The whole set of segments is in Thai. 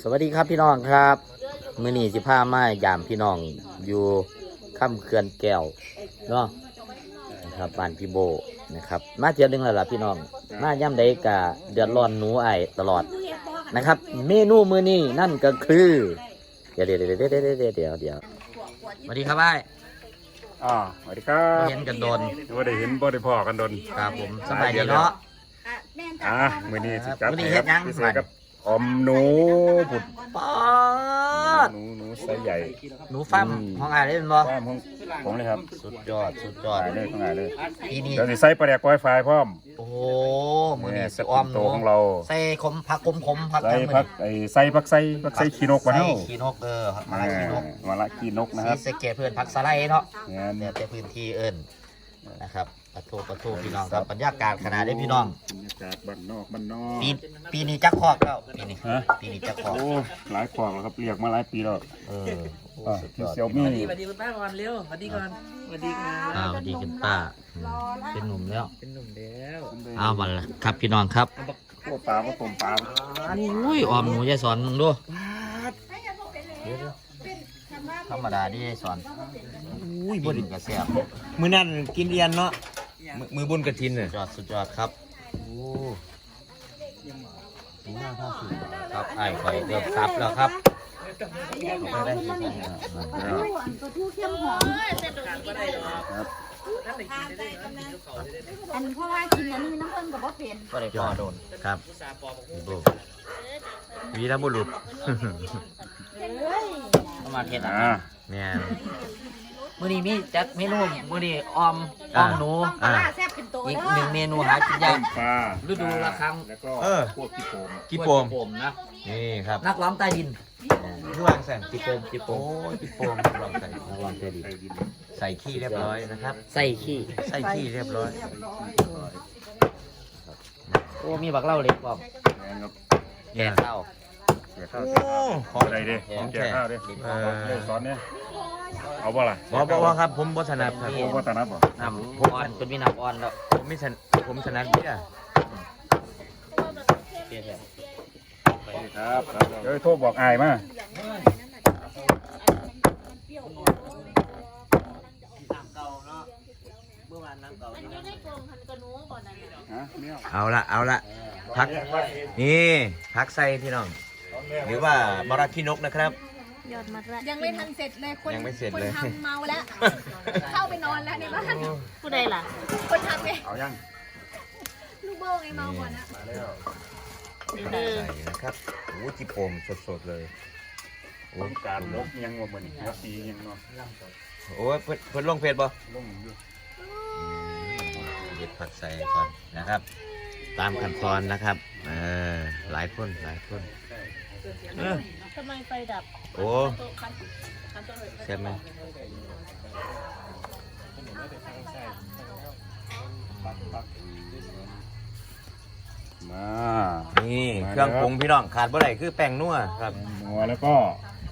สวัสดีครับพี่น้องครับมือนี่สิผ้ามายามพี่น้องอยู่ข้ามเขื่อนแก้วเนาะนะครับบ้านพี่โบนะครับ มาเจียนึ่งแล้วล่ะพี่น้องมาย่ำไดกะเดือดร้อนหนูไอตลอดนะครับ เมนูมือนี่นั่นก็คือเดี๋ยวเดี๋ยวเดี๋ยวเดี๋ยวเดี๋ยวเดี๋ยวเดี๋ยวสวัสดีครับไออ๋าสวัสดีครับเห็นกันโดนว่าได้เห็นบ่ได้พอกันโดนครับผมสบายดีเนาะอ่ามือนี้สิจับมือนี้เฮ็ดยังพิเศครับ ออมหนูบุดป๊อดหนูหนูไซส์ใหญ่ หนูฟ้าร์มของไอ้ายได้เป็นบ่บ้านของผมเลยครับสุดยอดสุดยอดหายเลยต้องหายเลยปีนี้เดี๋ยวสิใส่ปลาแดกไวไฟพร้อม โอ้โหมือนี้เนี่ยสิอ้อมหโตนูของเรา ใส่ขมผักขมขมผักใส่หยังพักไอ้ใส่พักใส่พักใส่ขี้นกมาเฮาใส่ขี้นกเออมาละขี้นกมาละขี้นกนะสีครับสะเกตเพื่อนผักสไลด์เนาะ เนี่ย เนี่ยแต่พื้นที่เอิญนะครับ ปะโทปะโทพี่น้องครับบรรยากาศขนาดได้พี่น้องบรรยากาศบ้านนอกบ้านนอกปีปีนี้จักคอกแล้วปีนี้ฮะปีนี้จักคอกโอ้หลายขวบแล้วครับเรียกมาหลายปีแล้วเออโอ้อ่าสุดยที่อดเซี่ยวมี่สวัสดีคุณป้าก่อนเร็วสวัสดีก่อนสวัสดีครับอ้าวสวัสดีคุณป้าอืมเป็นหนุ่มแล้วเป็นหนุ่มแล้วอ้าววันละครับพี่น้องครับพวกปลาก็ต้มปลาอุ้ยออมหนูยายสอนมึงดูเดี๋ยวๆธรรมดาที่ยายสอนอุ้ยกิบ่ได้นกระแซบมือนั่นกินเรียนเนาะ มือมือบุญกระทินสุเนี่ยดยอดสุดยอดครับโอ้ดูหน้าท่าสุดครับไอ้ข่อยเริ่มซับแล้วครับไม่ได้สิอันเพราะว่ากินอันนี้น้ำเพิ่งกับว่าเป็นก็ได้พอโดนครับดูวีรบุรุษเข้ามาเทศอ่าเนี่ย มื้อนี้มีจักเมนูมื้อนี้ออมออมหนูปลาร้าแซ่บเป็นตัวอีกเด้อหนึ่งเมนูหากินยาก ปลาฤดูละครั้ง แล้วก็เออ พวกขี้โป่งกี่โปมโป่มนะ นี่ครับนักร้องใต้ดินผู้วางแสงกี่โปมกี่โปมโอ้ยกี่โปมลองใส่นักร้องใต้ดินใส่ดินใส่ขี้เรียบร้อยนะครับ ใส่ขี้ใส่ขี้เรียบร้อยโอ้มีบักเหล้าเล็กบอกแม่นครับแก่เศร้า เสียข้าวโอ้เสียข้าวของอะไรดิของแก่ข้าวดิเออได้สอนเนี่ยเอาบ่ล่ะบอกบอกว่าครับผมบ่ถนัดครับโอ้ว่าตานับบ่น้ำอ่อนเป็นมีน้ำอ่อนแล้วผมไม่ถนัดผมถนัดเบี้ยร์เปรี้ยวแท้ครับเดี๋ยวโทรบอกอายมาฮะเนี่ยเอาละเอาละพักนี่พักใส่พี่น้อง หรือว่าบาราคินกนะครับ ยอดมากยังไม่ทันเสร็จเลยคนยังไม่เสร็จเลย คนทำเมาแล้ว เข้าไปนอนแล้วในบ้านผู้ใดล่ะคนทำไงเอายังลูกโบ้ไงเมาก่อนนะมาแล้วใส่นะครับโอ้จิโปมสดๆเลยโอ้ต้องการลกยังว่ามันหัวปียังเนาะโอ้ยเพิ่นเพิ่นลงเพจบ่ลงอยู่เด็ดผักใส่ก่อนนะครับ ตามขั้นตอนนะครับเออหลายคนหลายคนเออ ทำไมไฟดับโอ้ใช่ไหมมานี่เครื่องปรุงพี่น้องขาดบ่ได้คือแป้งนัวครับนัวแล้วก็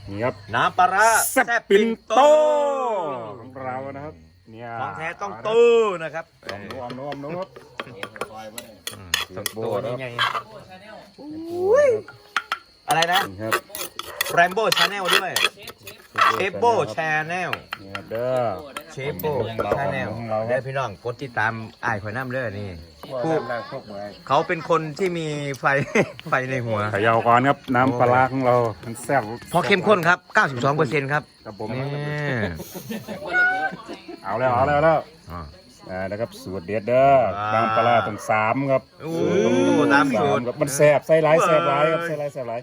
นี่ครับน้ำปลาร้าแซ่บปิ่นโตของเรานะครับเนี่ยของแท้ต้องตู้นะครับอมนวมนวมนวมอืมต้ต้อองงโบตู้นะนี่ไงอะไรนะนี่ครับแรมโบ้ชาแนลด้วยเชฟโบ้ชาแนลเนี่ยเด้อเชฟโบ้ชาแนลของเราได้พี่น้องกดติดตามอ้ายข่อยน้ำเด้อนี่พูผู้ดแรกพวกเมื่อยเขาเป็นคนที่มีไฟ ไฟในหัวเขยาวก่อนครับน้ำปลาร้าของเรามันแซ่บเพราะเข้มข้นครับ 92%ครับครับผมนี่เอาแล้วเอาแล้วเอาแล้วอ๋ออ่านะครับสูตรเด็ดเด้อว้าวน้ำปลาร้าต้องสามครับโอ้ต้องตามสูตรครับมันแซ่บใส่หลายแซ่บหลายครับเว้ยใส่หลายแซ่บหลาย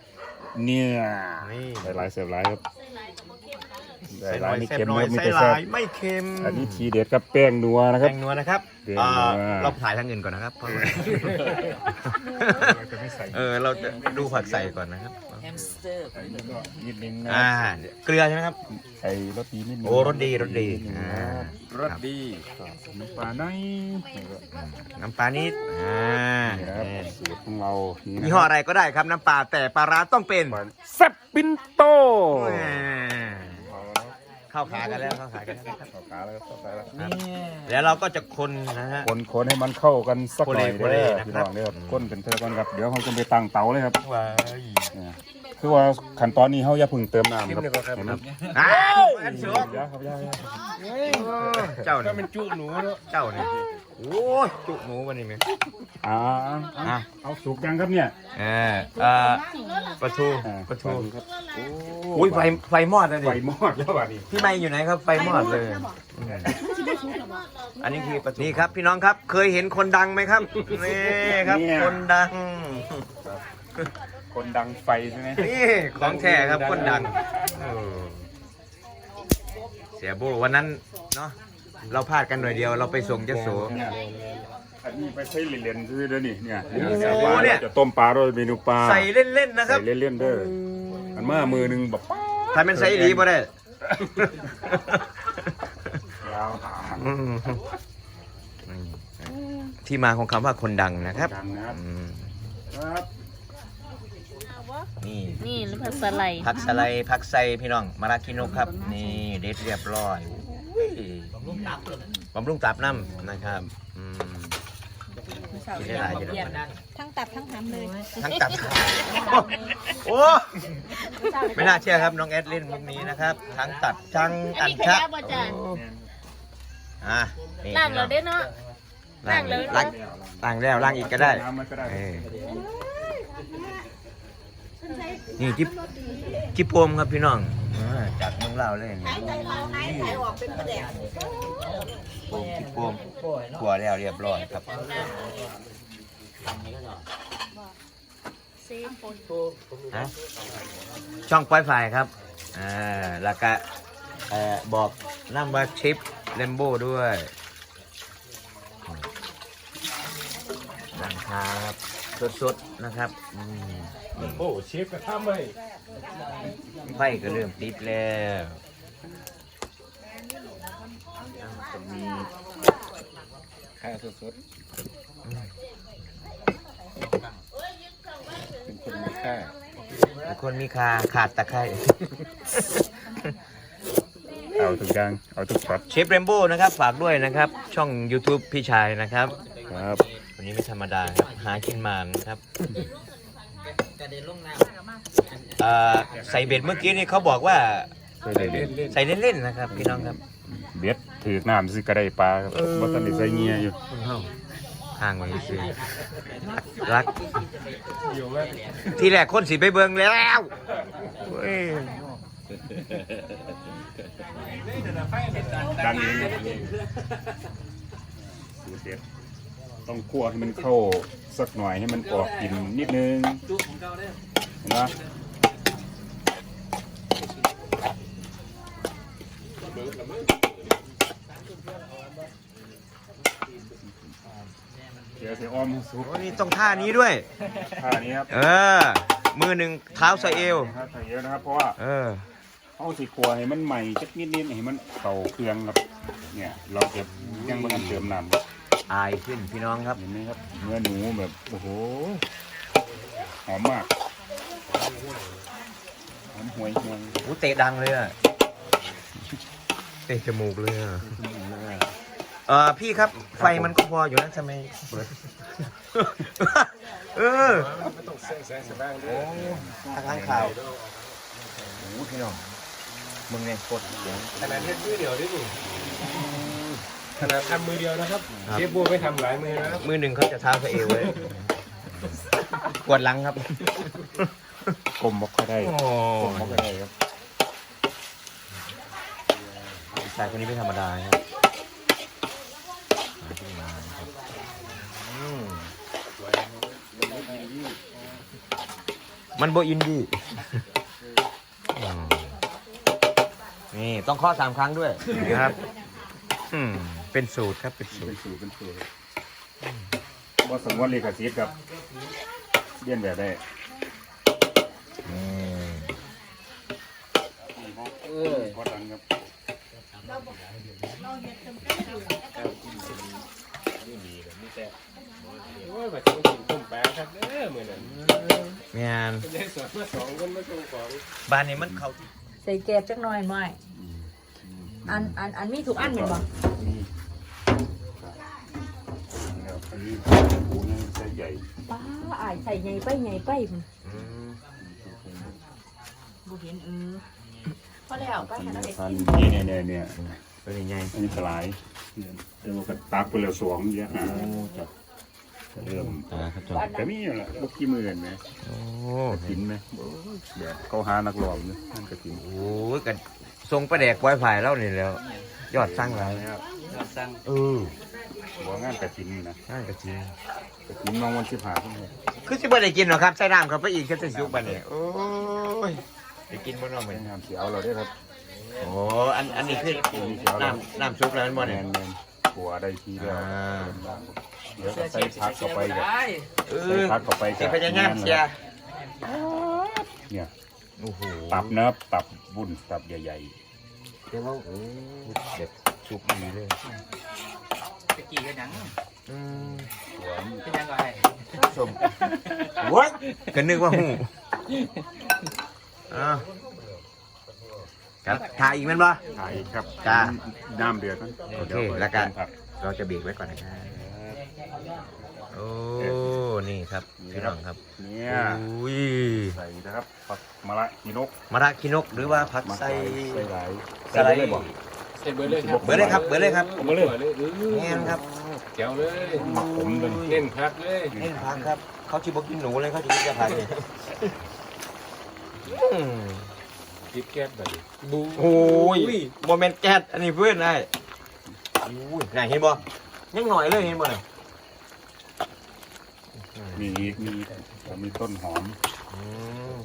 เนี่ยหลายเสียบหลายครับ ค็มหน่อยนะมีใส่แต่หแซ่ลาบยไม่เค็มอันนี้ทีเด็ดครับแป้งนัวนะครับ แป้งนัวนะครับแป้งอ่านัวเราถ่ายทางอื่นก่อนนะครับเพราะว่าเราจะไม่ใส่เออเราจะดูผักใส่ก่อนนะครับ แฮมสเตอร์ นิดนึงนะอ่า เกลือใช่ไหมครับ ใส่รสดีนิดนึงโอ้รสดีรสดีนินึงอ่า รสดีน้ำปลาในอยน้ำปลานิดอ่านี่นะครับสูตรของเรานี่นะยี่ห้ออะไรก็ได้ครับน้ำปลาแต่ปลาร้าต้องเป็นแซ่บปินโต แหมค เข้าขากันแล้วเข้าขากันแล้วครับเข้าขาแล้วเข้าขาแล้วแล้วเราก็จะคนนะฮะ คนคนให้มันเข้ากันสักหน่อยโคเลเด้อโคเลพี่น้องนะครับเด้อก้นเป็นเท่ากันครับเดี๋ยวเขาจะไปตั้งเตาเลยครับว้ายเนี่ย คือว่าขั้นตอนนี้เขาอย่าเพึ่งเติมน้ำครับเห็นไหมอ้าวอันเสือยาครับยาครับเจ้าเนี่ยมันจุหนูเจ้าเนี่ยโอ้ยจุหนูวันนี้ไหมอ่าอะเอาสุกยังครับเนี่ยเออเอ่อประตูอ่าประตูครับอุ้ยไฟไฟมอดเลยไฟดิมอดแล้วบัดนี้พี่ไม่อยู่ไหนครับไฟมอดเลยอืมอันนี้คือประตูนี่ครับ พี่น้องครับเคยเห็นคนดังไหมครับ นี่ครับ คนดัง คนดังไฟใช่ไหมนี่ของแท้ครับคนดังเออเสียโบวันนั้นเนาะเราพลาดกันหน่อยเดียวเราไปส่งเจโส เนี่ยอันนี้ไปใช้เหรียญซื้อเด้อนี่เนี่ยโอ้โหเนี่ย จะต้มปลาด้วยเมนูปลาใส่เล่นๆนะครับใส่เล่นๆเด้ออันเมื่อมือหนึงแบบป๊าดถ้าเป็นไซรีบ่ได้ ยาวอืมที่มาของคำว่าคนดังนะครับดังนะครับอืมครับ นี่นี่หรือผัดสไลด์ผักสะไลด์ผักไซพี่น้องมาราคิโนะครับ นี่เด็ดเรียบร้อยอุ้ยบำรุงตับน้ำนะครับอืมกินได้หลายอยู่แล้วทั้งตับทั้งหำเลยทั้งตับโอ้ไม่น่าเชื่อครับน้องแอดเล่นมุกนี้นะครับ ทั้งตัดทั้งอัอันนนี้ขชะยะบ่จ้ะอะนี่ล้างแล้วเด้เนาะล้างล้างเลยล้างล้างแล้วล้างอีกก็ได้ น้ำมันก็ได้เออนี่จิบจิบโปมครับพี่น้องอ่าจากเมืองลาวเลยนี่โปมจิบโปมขัวแล้วเรียบร้อยครับเซฟคนฮะช่องปล่อยไฟครับอ่าแล้วก็เอ่อบอกน้ำว่าชิปเลมโบ้ด้วยหลังคาครับ สดๆนะครับอืมนี่โอ้เชฟกระทำเลยไฟก็เริ่มติดแล้วจะมีข้าวสดๆเป็นคนมีค่าคนมีคาขาดตะไคร้ เอาทุกอย่างเอาทุกช็อตเชฟเรมโบ้นะครับ ฝากด้วยนะครับ ช่อง YouTube พี่ชายนะครับ ครับ วันนี้ไม่ธรรมดาครับ หากินมานครับเอ่อใส่เบ็ดเมื่อกี้นี่เขาบอกว่าเคยได้เล่นใส่เล่นๆนะครับ พี่น้องครับเบ็ดถือน้ำซื้อกระไดปลาครับบ่ทันได้ใส่เงียอยู่ห่างไว้ซื้อรัก ที่แรกคนสีไปเบิงแล้วเว้ยดังเองครับสูตรเด็ด ต้องคั่วให้มันเข้าสักหน่อยให้มันออกกลิ่นนิดนึงเห็นไหมเดี๋ยวเสียอ้อมซุปโอ้นี่ต้องท่านี้ด้วย ท่านี้ครับเออ มือหนึ่งเท้าสะเอวครับใส่เยอะนะครับเพราะว่าเออเอาสิครัวให้มันใหม่จักนิดนิดๆให้มันเข้าเครื่องครับเนี่ย เราเก็บยังไม่ทันเติมน้ำ อายขึ้นพี่น้องครับเห็นไหมครับเนื้อหนูแบบโอ้โหหอมมากหอมหวยเมืองอู้เตะดังเลยอะเตะจมูกเลยอะเออพี่ครับไฟมันก็พออยู่นะทำไมเปิดเออโอ้ทางข่าวโอ้พี่น้องมึงเนี่ยกดเสียงขนาดเล่นมือเดียวนี่ ขนาดทำมือเดียวนะครับเชฟบัวไม่ทำหลายมือนะครับมือหนึ่งเขาจะเท้าสะเอวไว้กวดหลังครับกลมบอกค่อยได้โอ้กลมบอกค่อยได้ครับชายคนนี้ไม่ธรรมดาครับมาที่มาครับอืมมันโบอินดี้อืมนี่ ต้องข้อสามครั้งด้วยนะครับ อืม เป็นสูตรครับเป็นสูเป็ตนรสูตรเป็นสูตรว่าสมมติเลขาซิดครับเลียนแบบได้อืมพอดังครับโอ้ยแบบต้องกินต้มแปลาครับเด้อมือนั้นแมนได้สอนมาสองคนมาส่งของบ้านนี้มันเขาใส่แกบจักหน่อยหน่อยอันอันอันมีทุกอันเหมือนบ่นี่ อันนี้หมูนี่ไส้ใหญ่ป้าอายใส่ใหญ่ไปใหญ่ไปพุ่นอืมบ่เห็นเออพอแล้วไปอันหานี้เด็กพันนี่เนี่ยเนี่ยเนี่ยเป็นยังไงอันนี้สลายเนี่ยเดี๋ยวก็ตักไปแล้วสองเยอะอะเริ่มตาครับจอแต่มีอยู่แหละบุกกี่หมื่นไหมโอ้กินไหมโอ้ยแบบเขาหานักร้องเนี่ยนั่นก็กินโหกันทรงประแดกไวไฟแล้วนี่แล้ว ยอดสร้างไรครับสั่งเออ หัวงานกระถินนะนั่นก็จริงกระถินน้องวันสิบห้าพวกนี้คือสิบ่ได้กินหรอกครับใส่น้ำเข้าไปอีกแค่จะสุกไปเนี่ยโอ้ยได้กินบ่เน้องเหมืเป็อนนงานเสียวเราได้ครับโอ้อันอันนี้คือน้ำน้ำซุปแล้วมันบ่แมเนี่ยนแมนหัวได้ทีแล้วอ่าเดี๋ยวก็ใส่พักเข้าไปกับเอใส่อพักเข้าไปสิกับพยายามเชียร์เนี่ยโอ้โหตับเนื้อตับบุญตับใหญ่เดี๋ยวว่าโอ้เด็ดซุปดีเลย ตะกี้ก็ยังอืมๆหัวนี่เป็นยังไงสมว้ยก็นึกว่าหูอ่าครับถ่ายอีกแมันบ่ ถ่ายครับจ้า น้ำเดือดนั้นโอเค ดี๋ยแล้วกัน ผัเราจะเบรกไว้ก่อนนะครับ โอ้ นี่ครับพี่น้องครับเนี่ยอุ้ยใส่นะครับผักมะระกีนก มะระคินกหรือว่าผักไส้ ใส่ใส่หลายสไลด์เลยบ อกเสร็จเบอร์เลยครับเบอร์เลยครับเบอร์เลยครับเอามาเลยเลยเออแง่นครับแก้วเลยมาผมเลยเน้นพักเลยเล่นพักครับ เขาชิบอกกินหนูเลยเขาจะกินกระเพราเนี่ยอืมติดแก๊สแบบนี้บูโอ้ยโมเมนต์แก๊สอันนี้เพื่อนได้อุ้ยไหนเห็นบ่ยังหน่อยเลยเห็นบ่เนี่ยมีอีกมีมีต้นหอมอืม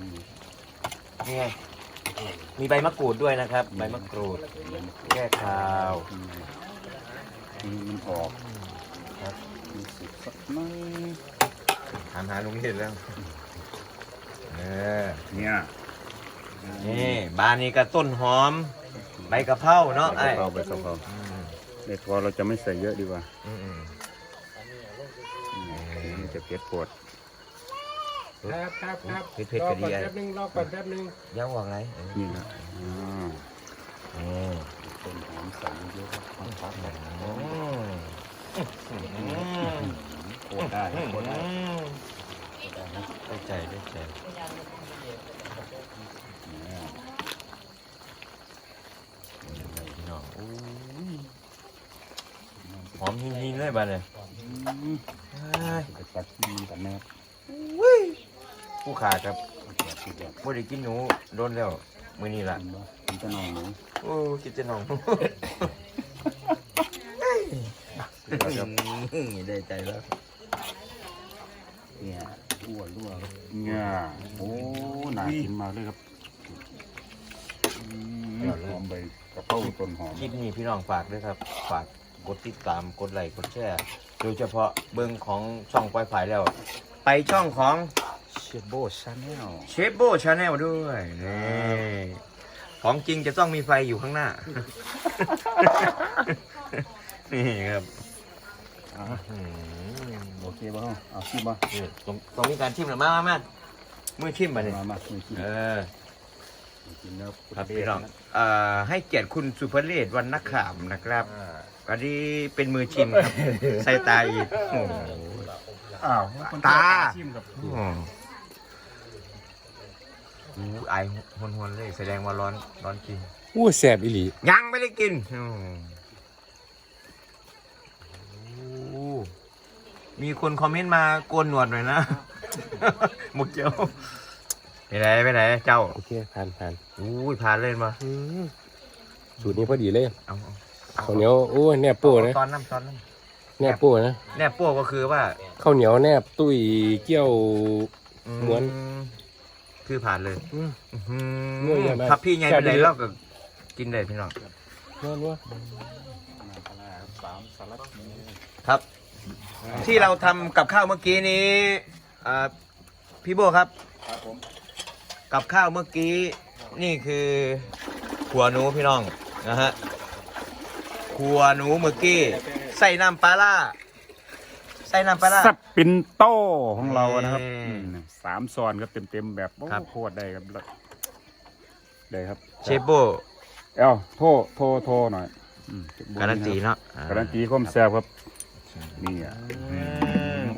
มีนี่ไง มีใบมะกรูดด้วยนะครับ ใบมะกรูด แก้คาวมีมันออกครับมีสุกสักหน้อยถามหาลุงเห็นแล้วเออเนี่ยนี่บานนี้ก็ต้นหอม ใบกะเพราเนาะใบไอ้กะเพราใบกะเพราอืมในพอเราจะไม่ใส่เยอะดีกว่าอืมอืมมันจะเผ็ดปวด ครับครับครับเผ็ดๆก็ดีรอก่อนไอ้แป๊บนึงรอก่อนแป๊บนึงอย้าออกไรเออนี่นะอ่าอืมต้นหอมใส่เยอะๆครับพักๆหน่อยอืมอืมโคตรได้โคตรได้ได้ใจได้ใจเนี่ยพี่น้องอู้ยหอมหินๆเลยบ้านเลยอืมเอ้ยไปตัดที่นี่กันแน่ ผู้ขาครับแบบที่แบบบ่ได้กินหนูโดนแล้วมื้อนี้ล่ะกินว่ากินจะนองหนูโอ้คิดจะน้องได้ใจแล้วเนี่ยอ้วนรั่วครับเนี่ยโอ้น่ากินมากเลยครับอืมหอมใบกระเพราต้นหอมคลิปนี้พี่น้องฝากด้วยครับ ฝากกดติดตามกดไลค์กดแชร์โดยเฉพาะเบิ้งของช่องปล่อยฝ่ายแล้ว ไปช่องของเช ฟโบชาแนลเชฟโบชาแนลด้วยนี่ของจริงจะต้องมีไฟอยู่ข้างหน้า นี่ครับอืมโอเคบ้างเอาชิมบ้างนี่ตรงตรงนี้การชิมหรือมามามามือชิมมาเนี่ยมามาไม่กินเออไม่กินแล้วครับพี่น้องเอ่อให้เกียรติคุณสุภเลศวันนักขามนะครับวันนี้เป็นมือชิมครับใส่ตาอีกโอ้โหอ้าวตาชิมกับอืมอู้ ไอหวนหวนๆเลย แสดงว่าร้อนร้อนจริงอู้แสบอีหลียังไม่ได้กินอืมโอ้มีคนคอมเมนต์มาโกนหนวดหน่อยนะ หมุกเจียวไปไหนไปไหนเจ้าโอเคผ่านผ่านอู้ยผ่านเล่นมาอืมสูตรนี้พอดีเลยเอาเอาข้าวเหนียวโอ้ยแนบโป้นะตอนน้ำตอนน้แนบโป้นะำแนบโป้ก็คือว่าข้าวเหนียวแนบตุ้ยเกี้ยว อืม้วน คือผ่านเลยอืม อื้อหืม้วนใหญ่อมากครับพี่ไงแซ่เป็บนไรดีเราก็กินได้พี่น้องนัวนัวสามสลัดครับ ที่เราทำกับข้าวเมื่อกี้นี้อ่าพี่โบครับ ครับผมกับข้าวเมื่อกี้นี่คือขัวหนูพี่น้องนะฮะขัวหนูเมื่อกี้ใส่น้ำปลาล่า ใส่น้ำปลาล่าสปินโต้ของเรานะครับอืมอืมสามซอนครับเต็มๆแบบโอ้ครับ โคตรได้ครับได้ครับเชฟโบเอ้าโทรโทรโทรหน่อยอืมการันตีเนาะอ่าการันตีความแซ่บครับ นี่อะ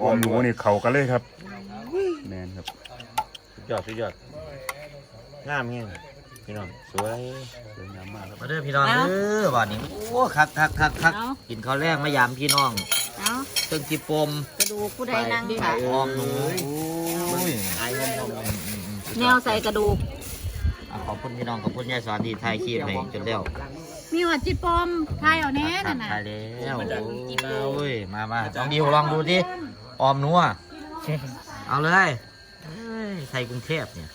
ออมหนูนี่เข้ากันเลยครับแม่นครับ สุดยอดสุดยอดงามเงี้ยพี่น้องสวยสวยงามมากครับมาเด้อพี่น้องเด้อวันนี้โอ้คักคักคักคักกินข้าวแรกมายามพี่น้อง เอาเติงจิปมกระดูกผู้ใดนั่งค่ะ ออมหนูไอ้หอมแนวใส่กระดูกอะขอบคุณพี่น้องขอบคุณยายสอนที่ถ่ายคลิปให้จนแล้วมีหัวจิปอมทายเอาแน่น่ะนะถ่ายแล้วโอ้ยมามาลองดิวลองดูดิออมหนูอะเอาเลยเอ้ยใส่กรุงเทพเนี่ย